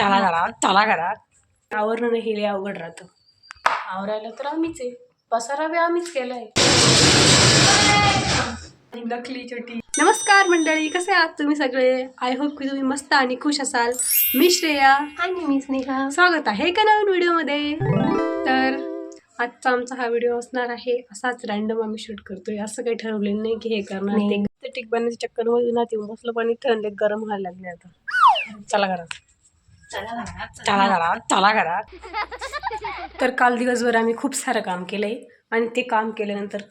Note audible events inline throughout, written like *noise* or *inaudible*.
चला घरात चला घरात आवरणं हे लय अवघड राहतं. आवरायला तर आम्हीच आहे. पसारा बी आम्हीच केलाय. नकली छोटी नमस्कार मंडळी कसे आहात तुम्ही सगळे? आय होप की तुम्ही मस्त आणि खुश असाल. मी श्रेया. आणि मी स्नेहा. स्वागत आहे एका नवीन व्हिडिओमध्ये? तर आजचा आमचा हा व्हिडिओ असणार आहे असाच रॅन्डम आम्ही शूट करतोय. असं काही ठरवलेलं नाही की हे करणार नाही. ते. टिक बनण्याच्या चक्कर उन्हात येऊन बसलं पाणी थंड गरम व्हायला लागले आता. चला घरात. चला चला *laughs* तर काल दिवसभर आम्ही खूप सारं काम केलंय आणि ते काम केल्यानंतर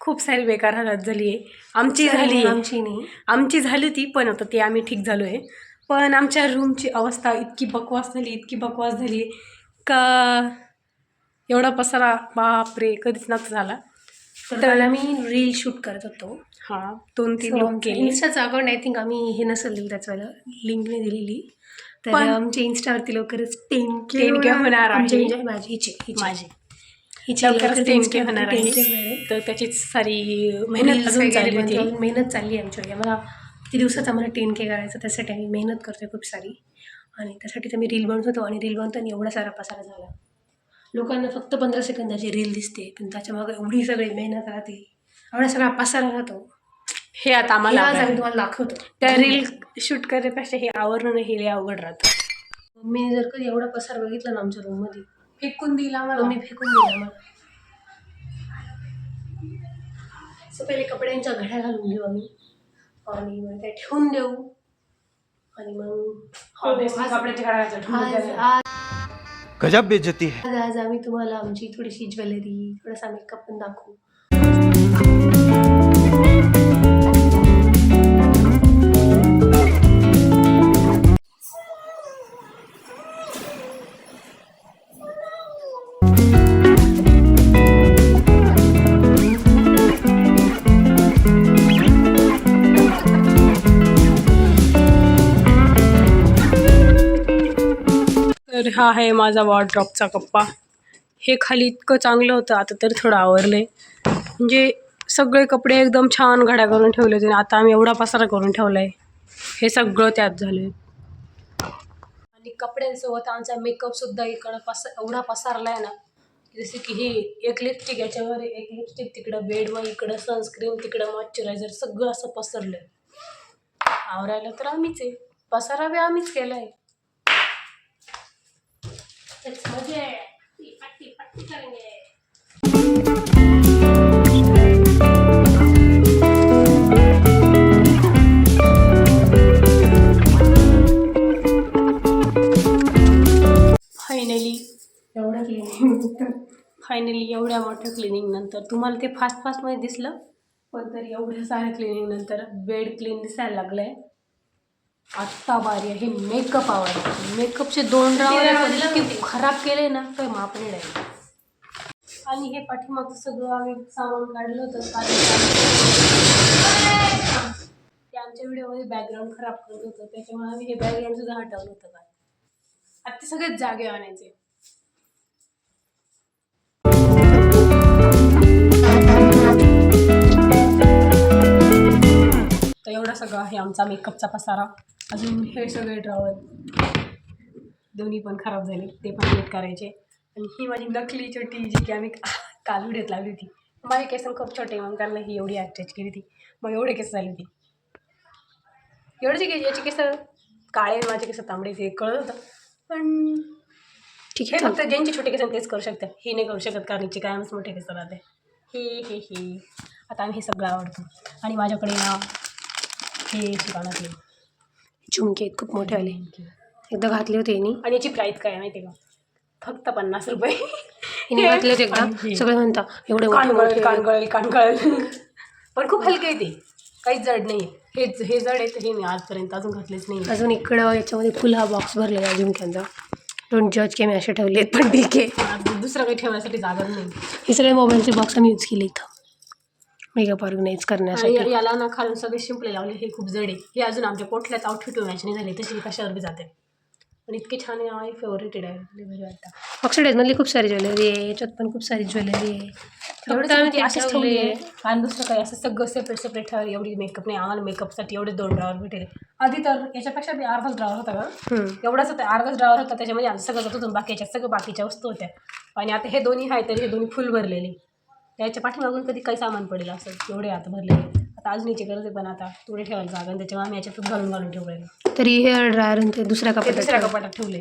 खूप सारी बेकार हालत झाली आहे आमची झाली आहे. आमची नाही. आमची झाली ती पण आता ती आम्ही ठीक झालो आहे पण आमच्या रूमची अवस्था इतकी बकवास झाली इतकी बकवास झाली का एवढा पसारा बापरे कधीच नव्हता झाला. तर आम्ही रील शूट करत होतो. हां दोन तीन लोक केले. इन्स्टाचं अकाउंट आय थिंक आम्ही हे नसेल दिलं त्याच वेळेला लिंक नाही दिलेली. तर पण- आमच्या इन्स्टावरती लवकरच टेन 10K होणार आहे. आमच्या म्हणजे माझी हिची हिची. माझी हिची लवकरच लवकरच 10K Insta- होणार 10K आहे. होणार आहे. तर त्याचीच सारी मेहनत अजून चालली. होती मेहनत चालली आहे आमची आम्हाला किती दिवसात आम्हाला टेन के करायचं त्यासाठी आम्ही मेहनत करतोय खूप सारी आणि त्यासाठी तर मी रील बनवत होतो आणि रील बनवताना एवढा सारा पसारा झाला लोकांना फक्त पंधरा सेकंदाची रील दिसते पण त्याच्यामागे एवढी सगळी मेहनत राहते एवढा सगळा पसारा राहतो हे आता हे आम्हाला आज. आम्ही तुम्हाला दाखवतो. त्या रील शूट करण्यापेक्षा हे आवरणं हे लय अवघड राहतं. मी जर कधी एवढा पसार बघितला ना आमच्या रूममध्ये फेकून दिला मग मी फेकून दिला मला पहिले कपड्यांच्या घड्या घालून घेऊ आम्ही. आणि मग त्या ठेवून देऊ. आणि मग हो, आज गजब बेइज्जती है। आज आज आम्ही तुम्हाला आमची थोडीशी ज्वेलरी थोडासा मेकअप पण दाखवू. तर हा आहे माझा वॉर्ड्रॉपचा कप्पा. हे खाली इतकं चांगलं होतं आता तर थोडं आवरलं आहे म्हणजे सगळे कपडे एकदम छान घड्या करून ठेवले होते आणि आता आम्ही एवढा पसारा करून ठेवला आहे हे सगळं त्यात झालं आहे आणि कपड्यांसोबत आमचा मेकअपसुद्धा इकडं पस एवढा पसारला आहे ना जसे की ही एक लिपस्टिक याच्यावर एक लिपस्टिक तिकडं बेडवर इकडं सनस्क्रीन तिकडं मॉइश्चरायझर सगळं असं पसरलं आहे आवरायला तर आम्हीच आहे. पसारा बी आम्हीच केला आहे फायनली एवढा क्लिनिंग फायनली एवढ्या मोठ्या क्लिनिंग नंतर. तुम्हाला ते फास्ट फास्टमध्ये दिसलं? पण तरी एवढ्या साऱ्या क्लिनिंग नंतर बेड क्लीन दिसायला लागलंय. आत्ता बारी आहे. मेकअप आवडतं. मेकअपचे दोन इतके खराब केले ना काही माप नाही. राहिले आणि हे पाठीमागचं सगळं आम्ही सामान काढलं होतं. ते आमच्या व्हिडिओमध्ये बॅकग्राऊंड खराब करत होतं. त्याच्यामुळे आम्ही हे बॅकग्राऊंड सुद्धा हटवलं होतं काय आता ते सगळेच जागे आणायचे. तर एवढा सगळा आहे आमचा मेकअपचा पसारा. अजून हे सगळे ड्रॉवर दोन्ही पण खराब झाले ते पण नीट करायचे. आणि ही माझी नकली छोटी जी की आम्ही काल व्हिडिओत लावली होती. माझे केस खूप छोटे मग त्यांना ही एवढी अटॅच केली होती. मग एवढे केस झाले ती एवढे केस याचे केस काळे आणि माझे केस तांबडे ते कळत होतं. पण ठीक हे आहे फक्त ज्यांचे छोटे केस तेच करू शकते हे नाही करू शकत कारण हिचे कायमच मोठे केस राहते. हे हे हे. आता आम्ही हे सगळं आवडतो. आणि माझ्याकडे ना हे दुकानातले झुमके आहेत खूप मोठे आले एकदा घातले होते यांनी. आणि याची प्राईस काय आहे माहिती आहे का? फक्त पन्नास रुपये. हिने घातले होते एकदा. सगळे म्हणता एवढे मोठे कानगळ कानगळ पण खूप हलके आहे ते. काहीच जड नाही. हेच हे जड आहे तर हे मी आजपर्यंत अजून घातलेच नाही. अजून इकडं याच्यामध्ये फुल हा बॉक्स भरलेला आहे झुमक्यांचा. डोंट जज के मी असे ठेवले आहेत पण ठीक आहे. दुसरं काही ठेवण्यासाठी जागा नाही. हे सगळे मोबाईलचे बॉक्स आम्ही यूज केले इथं मेकअप ऑर्गनाईज करण्यासाठी. याला ना खालून सगळे शिंपले लावले हे खूप जड. आहे हे अजून आमच्या पोटल्याच आउटफिट मॅच नाही झाले तशी कशावर बी जाते. पण इतकी छान आहे माझी फेवरेट आहे लय भारी वाटतं. ऑक्सिडाईजमधली खूप सारी ज्वेलरी आहे याच्यात पण खूप सारी ज्वेलरी आहे. एवढं फक्त आम्ही ती ते अशीच ठेवली आहे. आणि दुसरं काही असं सगळं सेपरेट सेपरेट ठेवायला एवढी मेकअप नाही आम्हाला मेकअपसाठी एवढे दोन ड्रावर भेटेल. आधी तर याच्यापेक्षा बी अर्धाच ड्रावर होता का हम्म. एवढाच होता अर्धाच ड्रावर होता त्याच्यामध्ये आमचं सगळं जात होतं बाकीच्या सगळं बाकीच्या वस्तू होत्या. आणि आता हे दोन्ही आहे तरी हे दोन्ही फुल भरलेले. त्याच्या पाठीमागून कधी काही सामान पडेल असं एवढे आता भरलेले. आता अजून याची गरज आहे पण आता थोडे ठेवायला जागा आणि त्याच्यामुळे आम्ही याच्यातच घालून घालून ठेवलेलं तरी हे ड्रायर ते दुसऱ्या ते कपाटात दुसऱ्या. कपाटात ठेवले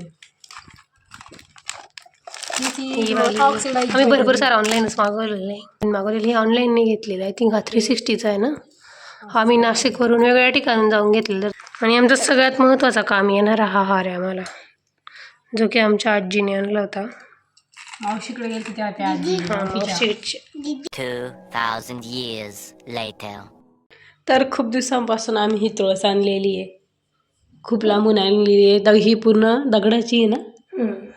ही वाली. आम्ही भरपूर सारं ऑनलाईनच मागवलेलं आहे मागवलेलं हे ऑनलाईन नाही घेतलेलं. आय थिंक हा थ्री सिक्स्टीचा आहे ना? हा आम्ही नाशिकवरून वेगळ्या ठिकाणी जाऊन घेतलेलं. आणि आमचा सगळ्यात महत्त्वाचा काम येणारा हा हार आहे आम्हाला. जो की आमच्या आजीने आणला होता. मावशीकडे गेली तेव्हा त्या आजी हा, मावशीच्या. मावशीची. 2,000 years later. तर खूप दिवसांपासून आम्ही ही तुळस आणलेली आहे खूप लांबून आणलेली आहे द ही पूर्ण दगडाची आहे ना.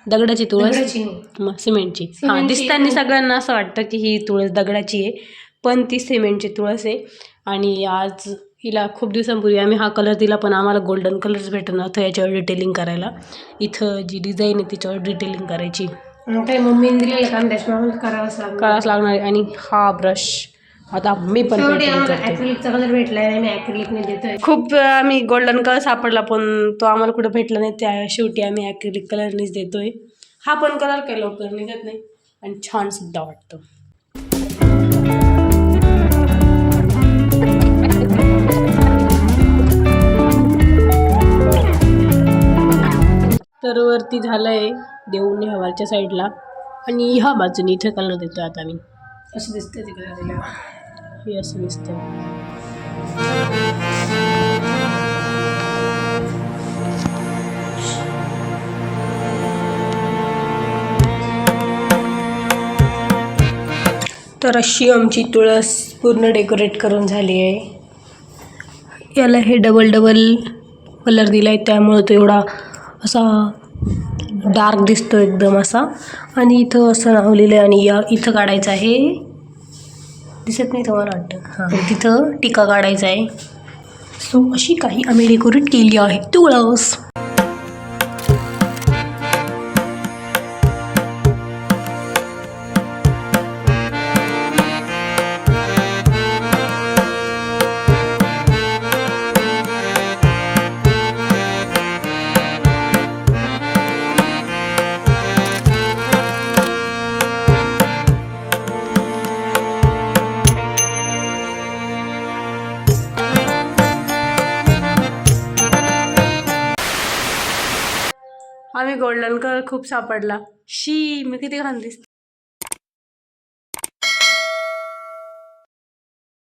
दगडाची तुळस दगडाची नाही. म- सिमेंटची हां सिमेंटची. दिसताना सगळ्यांना असं वाटतं की ही तुळस दगडाची आहे पण ती सिमेंटची तुळस आहे आणि आज हिला खूप दिवसांपूर्वी आम्ही हा कलर दिला पण आम्हाला गोल्डन कलर्स भेटत नव्हतं याच्यावर डिटेलिंग करायला इथं जी डिझाईन आहे तिच्यावर डिटेलिंग करायची आणि काही मम्मीने दिलेलं करावंच करावंच लागणार आहे. आणि हा ब्रश आता मी पण शेवटी painting आम्हाला करते. ॲक्रिलिकचा कलर भेटलाय मी देतोय. खूप आम्ही गोल्डन कलर सापडला पण तो आम्हाला कुठं भेटला नाही. त्या शेवटी आम्ही ॲक्रिलिक कलरनेच देतोय. हा पण कलर काही लवकर निघत नाही. आणि छान सुद्धा वाटतो. तर वरती झालंय देऊन ह्या वरच्या साईडला. आणि ह्या बाजूने इथे कलर देतोय आता मी असं दिसतंय तिकडे आलेलं. हे असं दिसतंय. तर अशी आमची तुळस पूर्ण डेकोरेट करून झाली आहे. याला हे डबल डबल कलर दिला आहे त्यामुळं तो एवढा असा डार्क दिसतो एकदम असा. आणि इथं असं लावलेलं आहे आणि या इथं काढायचं आहे. दिसत नाही तुम्हाला वाटतं? हां तिथं टीका काढायचा आहे. सो अशी काही आम्ही डेकोरेट केली आहे तुळस. आम्ही गोल्डन कलर खूप सापडला. शी मी किती घाण दिसते